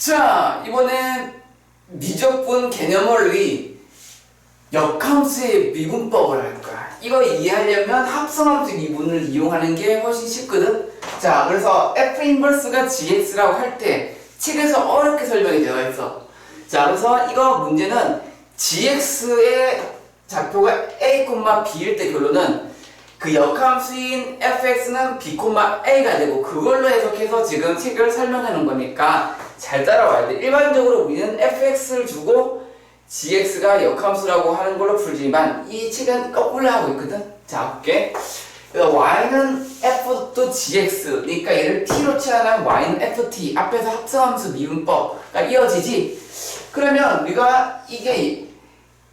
자, 이번엔 미적분 개념원리 역함수의 미분법을 할 거야. 이거 이해하려면 합성함수 미분을 이용하는 게 훨씬 쉽거든. 자, 그래서 f 인버스가 gx라고 할 때 책에서 어렵게 설명이 되어 있어. 자, 그래서 이거 문제는 gx의 좌표가 a, b일 때 결론은 그 역함수인 fx는 b, a가 되고 그걸로 해석해서 지금 책을 설명하는 거니까 잘 따라와야 돼. 일반적으로 우리는 fx를 주고 gx가 역함수라고 하는 걸로 풀지만 이 책은 거꾸로 하고 있거든. 자, 볼게. y는 f 또 gx. 그러니까 얘를 t로 치환하면 y는 ft. 앞에서 합성함수 미분법가 이어지지. 그러면 우리가 이게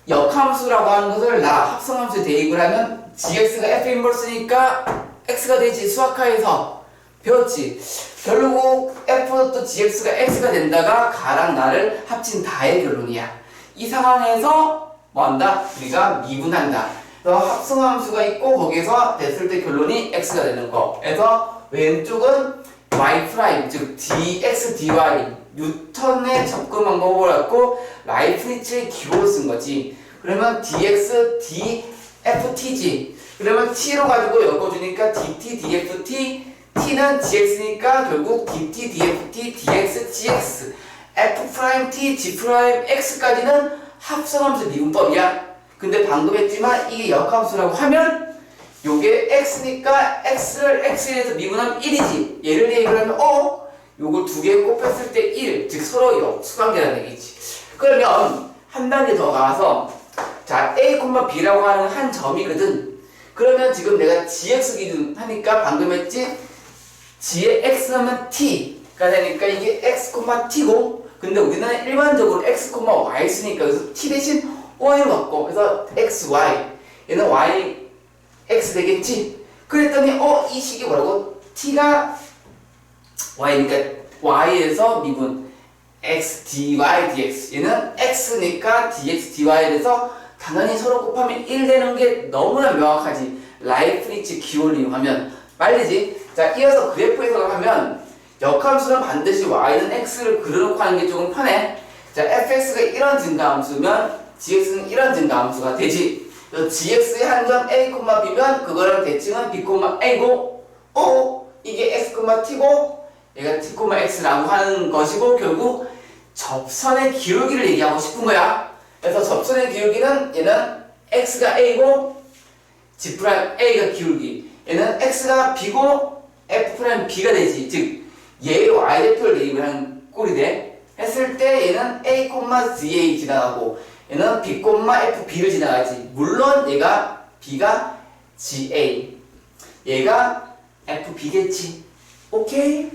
역함수라고 하는 것을 나 합성함수에 대입을 하면 gx가 f 인버스니까 x가 되지 수학하에서. 배웠지? 결국 f 또 gx가 x가 된다가 가랑 나를 합친 다의 결론이야. 이 상황에서 뭐한다? 우리가 미분한다. 그래서 합성함수가 있고 거기서 됐을 때 결론이 x가 되는 거. 그래서 왼쪽은 y 프라임 즉 dx dy 뉴턴의 접근 방법을 갖고 라이프니츠의 기호를 쓴 거지. 그러면 dx dft 지. 그러면 t로 가지고 엮어주니까 dt dft t는 gx니까 결국 dt dft dx gx f 프라임 t g 프라임 x까지는 합성함수 미분법이야. 근데 방금 했지만 이게 역함수라고 하면 요게 x니까 x를 x에 서 미분하면 1이지. 얘를 얘기하면 어? 요걸 두 개 곱했을 때 1, 즉 서로 역수관계라는 얘기지. 그러면 한 단계 더 가서 자 a, b라고 하는 한 점이거든. 그러면 지금 내가 gx 기준 하니까 방금 했지? g의 x는 t가 되니까 이게 x, t고 근데 우리는 일반적으로 x, y 쓰니까 그래서 t 대신 y로 바꿔. 그래서 x, y 얘는 y, x 되겠지? 그랬더니 어? 이 식이 뭐라고? t가 y니까 y에서 미분 x dy dx 얘는 x니까 dx dy에 대해서 당연히 서로 곱하면 1 되는 게 너무나 명확하지 라이프니츠 기호를 이용하면 빨리지 자 이어서 그래프 해석을 하면 역함수는 반드시 y는 x를 그려놓고 하는 게 조금 편해 자 fx가 이런 증가함수면 gx는 이런 증가함수가 되지 gx의 한 점 a, b면 그거랑 대칭은 b, a고 어? 이게 x, t고 얘가 t, x라고 하는 것이고 결국 접선의 기울기를 얘기하고 싶은 거야. 그래서 접선의 기울기는 얘는 x가 a고 g a가 기울기. 얘는 x가 b고 f b가 되지. 즉 얘로 y 대표를 대입을 하는 꼴이 돼. 했을 때 얘는 a, ga 지나가고 얘는 b, fb를 지나가지. 물론 얘가 b가 ga, 얘가 fb겠지. 오케이?